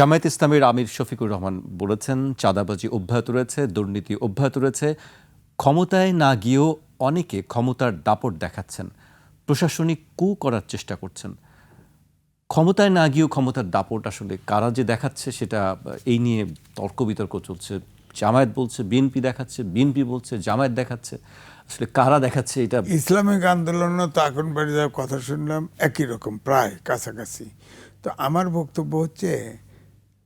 জামায়াত ইসলামের আমির শফিকুর রহমান বলেছেন, চাঁদাবাজি অব্যাহত রয়েছে, দুর্নীতি অব্যাহত রয়েছে। ক্ষমতায় না গিয়েও অনেকে ক্ষমতার দাপট দেখাচ্ছেন। প্রশাসনিক কু করার চেষ্টা করছেন। ক্ষমতায় না গিয়েও ক্ষমতার দাপট আসলে কারা যে দেখাচ্ছে সেটা, এই নিয়ে তর্ক বিতর্ক চলছে। জামায়াত বলছে, বিএনপি দেখাচ্ছে, বিএনপি বলছে, জামায়াত দেখাচ্ছে। আসলে কারা দেখাচ্ছে এটা ইসলামিক আন্দোলনও তো এখন বাড়ি যাওয়ার কথা শুনলাম, একই রকম, প্রায় কাছাকাছি। তো আমার বক্তব্য হচ্ছে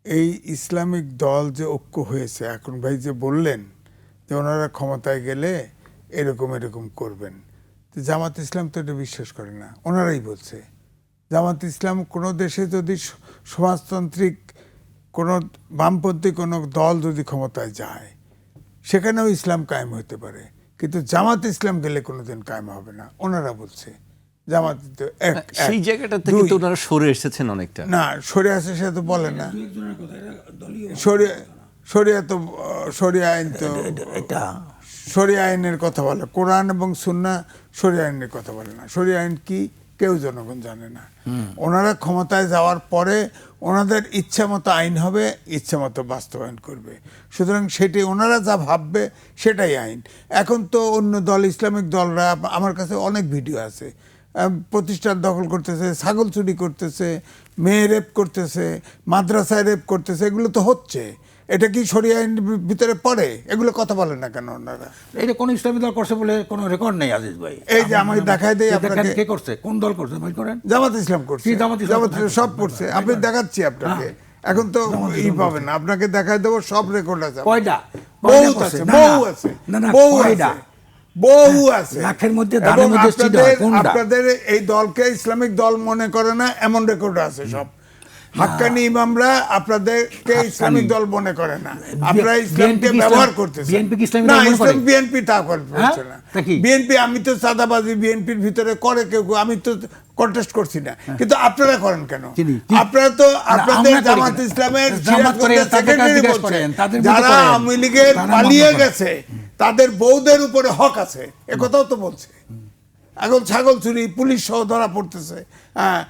এই ইসলামিক দল যে ঐক্য হয়েছে, এখন ভাই যে বললেন যে ওনারা ক্ষমতায় গেলে এরকম এরকম করবেন, তো জামাত ইসলাম তো এটা বিশ্বাস করে না, ওনারাই বলছে। জামাত ইসলাম কোনো দেশে যদি সমাজতান্ত্রিক কোনো বামপন্থী কোনো দল যদি ক্ষমতায় যায়, সেখানেও ইসলাম কায়েম হতে পারে। কিন্তু জামাত ইসলাম গেলে কোনোদিন কায়েম হবে না, ওনারা বলছে। জামাত তো এক। সেই জায়গাটা থেকে তো ওনারা সরে এসেছেন অনেকটা। না সরে আসে সে তো বলে না। সরিয়া সরিয়া তো সরিয়া আইন তো এটা সরিয়া আইনের কথা বলে। কোরআন এবং সুন্না সরিয়া আইনের কথা বলে না। সরিয়া আইন কি কেউ জনগণ জানে না। ওনারা ক্ষমতায় যাওয়ার পরে ওনাদের ইচ্ছা মতো আইন হবে ইচ্ছা মতো বাস্তবায়ন করবে। সুতরাং সেটি ওনারা যা ভাববে সেটাই আইন। এখন তো অন্য দল ইসলামিক দলরা আমার কাছে অনেক ভিডিও আছে। প্রতিষ্ঠান দখল করতেছে ছাগল চুরি করতেছে মেয়ে রেপ করতেছে মাদ্রাসায় রেপ করতেছে এগুলো তো হচ্ছে। এটা কি সরিয়া আইন ভিতরে পড়ে? এগুলো কথা বলেন না কেন ওনারা? এটা কোন ইসলামী দল করছে বলে কোনো রেকর্ড নেই আজিজ ভাই। এই যে আমাকে দেই কে দেখেন, আপনাকে। কে করছে কোন দল করছে ভাই করেন। জামাত ইসলাম করছে। জামাত ইসলাম সব করছে? করছে আপনি দেখাচ্ছি আপনাকে। এখন তো ই পাবেন। আপনাকে দেখায় দেবো সব রেকর্ড আছে কয়টা? বহুত আছে বহু আছে। না না বহু কয়টা? আছে। বহু আছে। লাখের মধ্যে দানের মধ্যে হয়, আপনাদের এই দলকে ইসলামিক দল মনে করে না এমন রেকর্ড আছে সব। হাক্কানি ইমামরা আপনাদেরকে ইসলামিক দল মনে করে না। আপনারা ইসলামকে ব্যবহার ইসলাম- করতেছেন কি ইসলামিক না মনে? ইসলাম বিএনপি তা করছে না। বিএনপি আমি তো চাঁদাবাজি বিএনপির ভিতরে করে কেউ আমি তো কন্টেস্ট করছি না। কিন্তু আপনারা করেন কেন? হ্যাঁ। আপনারা তো আপনাদের আমরা জামাত ইসলামের সেক্রেটারি তাদের যারা। আওয়ামী লীগের পালিয়ে গেছে তাদের বৌদের উপরে হক আছে একথাও তো বলছে। এখন ছাগল চুরি পুলিশ সহ ধরা পড়তেছে হ্যাঁ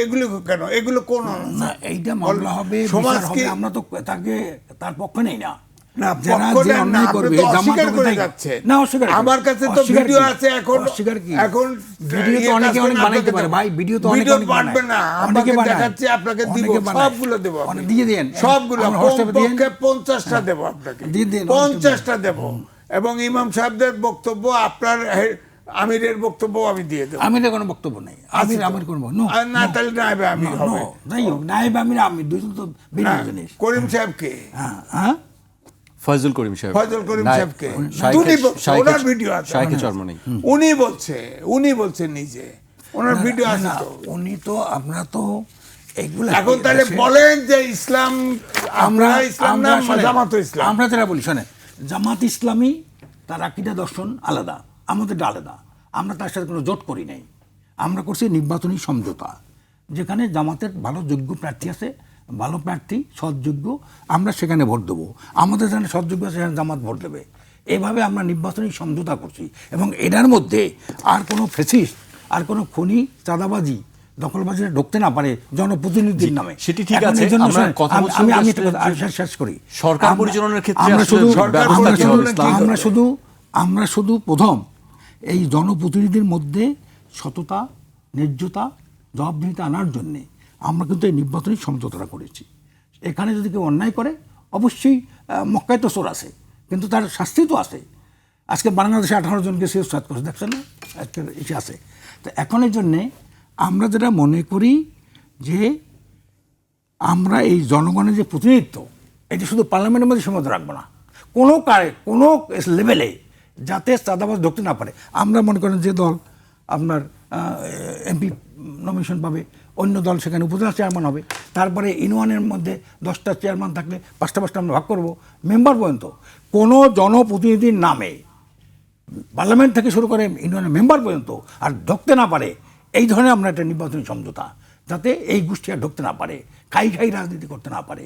এগুলো কেন? এগুলো কোন না এইটা মামলা হবে সমাজ বিচার কি হবে আমরা তো তাকে তার পক্ষে নেই না। না যারা যে অন্যায় করবে জামাত করে তাই- না অস্বীকার আমার কাছে তো ভিডিও আছে এখন অস্বীকার কি? এখন ভিডিও তো অনেকে অনেক বানাইতে পারে ভাই ভিডিও তো অনেকে অনেক পারবে না অনেকে দেখাচ্ছি আপনাকে দিব সবগুলো দেবো দিয়ে দেন সবগুলো আমার হোয়াটসঅ্যাপে দিয়েন। কমপক্ষে পঞ্চাশটা দেবো আপনাকে। দিয়ে দিন, পঞ্চাশটা দেবো। এবং ইমাম সাহেবদের বক্তব্য আপনার আমিরের বক্তব্য আমি দিয়ে দেবো। আমিরের কোনো বক্তব্য নেই। আমির আমির কোনো নো তাহলে না হবে আমি হবে। যাই হোক নাইব আমির আমির দুজন তো ভিন্ন জিনিস। করিম সাহেবকে হ্যাঁ হ্যাঁ? ফয়জুল করিম সাহেব। ফয়জুল করিম সাহেবকে। উনি বলছে, ওনার ভিডিও আছে শাইখে চর্ম নেই। উনি বলছে উনি বলছে নিজে। ওনার ভিডিও আছে তো। উনি তো আমরা তো এগুলো এখন তাহলে বলেন যে ইসলাম আমরা ইসলাম না জামাত ইসলাম। আমরা যারা বলি শোনেন জামাত ইসলামী তার আকিদা দর্শন আলাদা আমাদেরটা আলাদা। আমরা তার সাথে কোনো জোট করি নাই। আমরা করছি নির্বাচনী সমঝোতা যেখানে জামাতের ভালো যোগ্য প্রার্থী আছে ভালো প্রার্থী সৎযোগ্য আমরা সেখানে ভোট দেবো। আমাদের যেখানে সৎযোগ্য সেখানে জামাত ভোট দেবে। এভাবে আমরা নির্বাচনী সমঝোতা করছি। এবং এটার মধ্যে আর কোনো ফেসিস আর কোনো খনি চাঁদাবাজি দখলবাজিরা ঢুকতে না পারে জনপ্রতিনিধির নামে। সেটি ঠিক আছে, আমি- আমি শেষ- করি। সরকার পরিচালনার ক্ষেত্রে আমরা শুধু আমরা? শুধু আমরা শুধু প্রথম এই জনপ্রতিনিধির মধ্যে সততা ন্যায্যতা জবাবদিহিতা আনার জন্যে আমরা কিন্তু এই নির্বাচনী সমঝোতাটা করেছি। এখানে যদি কেউ অন্যায় করে, অবশ্যই মক্কায় তো চোর আছে, কিন্তু তার শাস্তি তো আছে। আজকে বাংলাদেশে আঠারো জনকে সে সাত করছে, দেখছেন না? আজকের এসে আছে। তো এখন এই জন্যে আমরা যেটা মনে করি যে আমরা এই জনগণের যে প্রতিনিধিত্ব, এটি শুধু পার্লামেন্টের মধ্যে সীমাবদ্ধ রাখব না। কোনো কারে, কোনো লেভেলে যাতে চাঁদাবাজ ঢুকতে না পারে। আমরা মনে করেন যে দল, আপনার এমপি নমিনেশন পাবে, অন্য দল সেখানে উপজেলা চেয়ারম্যান হবে। তারপরে ইউনিয়নের মধ্যে দশটা চেয়ারম্যান থাকলে পাঁচটা পাঁচটা আমরা ভাগ করব মেম্বার পর্যন্ত। কোনো জনপ্রতিনিধির নামে পার্লামেন্ট থেকে শুরু করে ইউনিয়নের মেম্বার পর্যন্ত আর ঢুকতে না পারে, এই ধরনের আমরা একটা নির্বাচনী সমঝোতা, যাতে এই গোষ্ঠী আর ঢুকতে না পারে, খাই খাই রাজনীতি করতে না পারে।